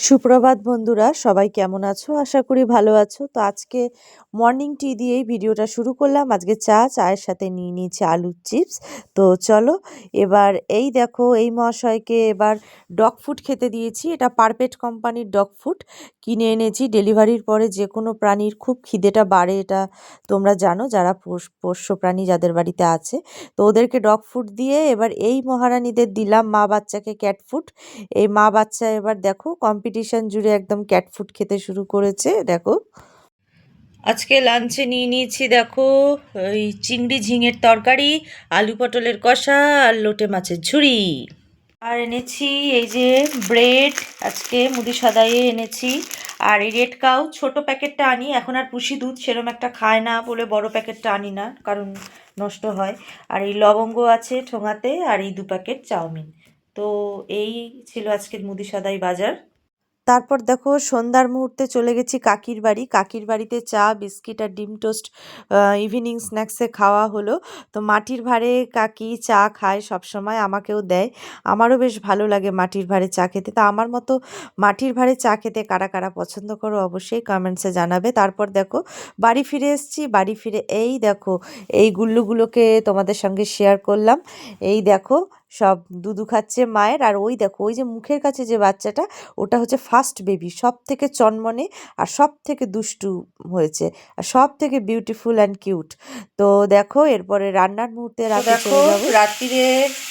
সুপ্রভাত বন্ধুরা, সবাই কেমন আছো? আশা করি ভালো আছো। তো আজকে মর্নিং টি দিয়েই ভিডিওটা শুরু করলাম। আজকে চা, চায়ের সাথে নিয়ে নিয়েছি আলুর চিপস তো চলো, এবার এই দেখো, এই মহাশয়কে এবার ডগ ফুড খেতে দিয়েছি। এটা পারপেট কোম্পানির ডগ ফুড কিনে এনেছি। ডেলিভারির পরে যে কোনো প্রাণীর খুব খিদেটা বাড়ে, এটা তোমরা জানো, যারা পোষ- পোষ্য প্রাণী যাদের বাড়িতে আছে। তো ওদেরকে ডগ ফুড দিয়ে এবার এই মহারানীদের দিলাম মা বাচ্চাকে ক্যাট ফুড এই মা বাচ্চা এবার দেখো কম্পিটিশন জুড়ে একদম ক্যাট ফুড খেতে শুরু করেছে, দেখো। আজকে লাঞ্চে নিয়ে নিয়েছি, দেখো ওই চিংড়ি ঝিঙের তরকারি, আলু পটলের কষা আর লোটে মাছের ঝুড়ি। আর এনেছি এই যে ব্রেড আজকে মুদি সাদাইয়ে এনেছি। আর এই রেড কাউ ছোট প্যাকেটটা আনি, এখন আর পুষি দুধ সেরম একটা খায় না বলে বড় প্যাকেটটা আনি না, কারণ নষ্ট হয়। আর এই লবঙ্গ আছে ঠোঙাতে, আর এই দু প্যাকেট চাউমিন। তো এই ছিল আজকের মুদি সাদাই বাজার। তারপর দেখো সন্ধ্যার মুহূর্তে চলে গেছি কাকির বাড়ি। কাকির বাড়িতে চা, বিস্কিট আর ডিম টোস্ট ইভিনিং স্ন্যাক্সে খাওয়া হলো। তো মাটির ভাঁড়ে কাকি চা খায় সবসময়, আমাকেও দেয়। আমারও বেশ ভালো লাগে মাটির ভাঁড়ে চা খেতে। তা আমার মতো মাটির ভাঁড়ে চা খেতে কারা কারা পছন্দ করো অবশ্যই কমেন্টসে জানাবে। তারপর দেখো বাড়ি ফিরে এসেছি। বাড়ি ফিরে এই দেখো এই গুল্লুগুলোকে তোমাদের সঙ্গে শেয়ার করলাম। এই দেখো সব দুধু খাচ্ছে মায়ের। আর ওই দেখো ওই যে মুখের কাছে যে বাচ্চাটা ওটা হচ্ছে ফার্স্ট বেবি সব থেকে চনমনে আর সব থেকে দুষ্টু হয়েছে আর সব থেকে বিউটিফুল অ্যান্ড কিউট তো দেখো এরপরে রান্নার মুহূর্তে রাতে দেখো রাত্রিরে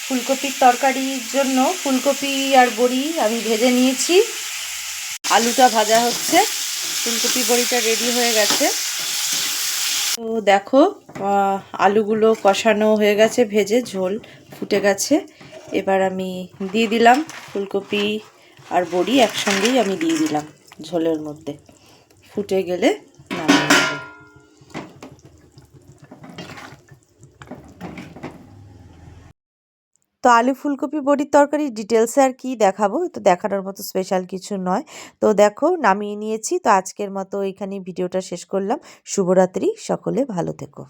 ফুলকপির তরকারির জন্য ফুলকপি আর বড়ি আমি ভেজে নিয়েছি। আলুটা ভাজা হচ্ছে ফুলকপি বড়িটা রেডি হয়ে গেছে। তো দেখো আলুগুলো কষানো হয়ে গেছে, ভেজে ঝোল ফুটে গেছে। এবার আমি দিয়ে দিলাম ফুলকপি আর বড়ি, একসঙ্গেই আমি দিয়ে দিলাম ঝোলের মধ্যে। ফুটে গেলে নামিয়ে নেব তো আলু ফুলকপি বড়ির তরকারি ডিটেলসে আর কি দেখাবো? তো দেখানোর মতো স্পেশাল কিছু নয়। তো দেখো, নামিয়ে নিয়েছি। তো আজকের মতো এখানে ভিডিওটা শেষ করলাম। শুভরাত্রি, সকলে ভালো থেকো।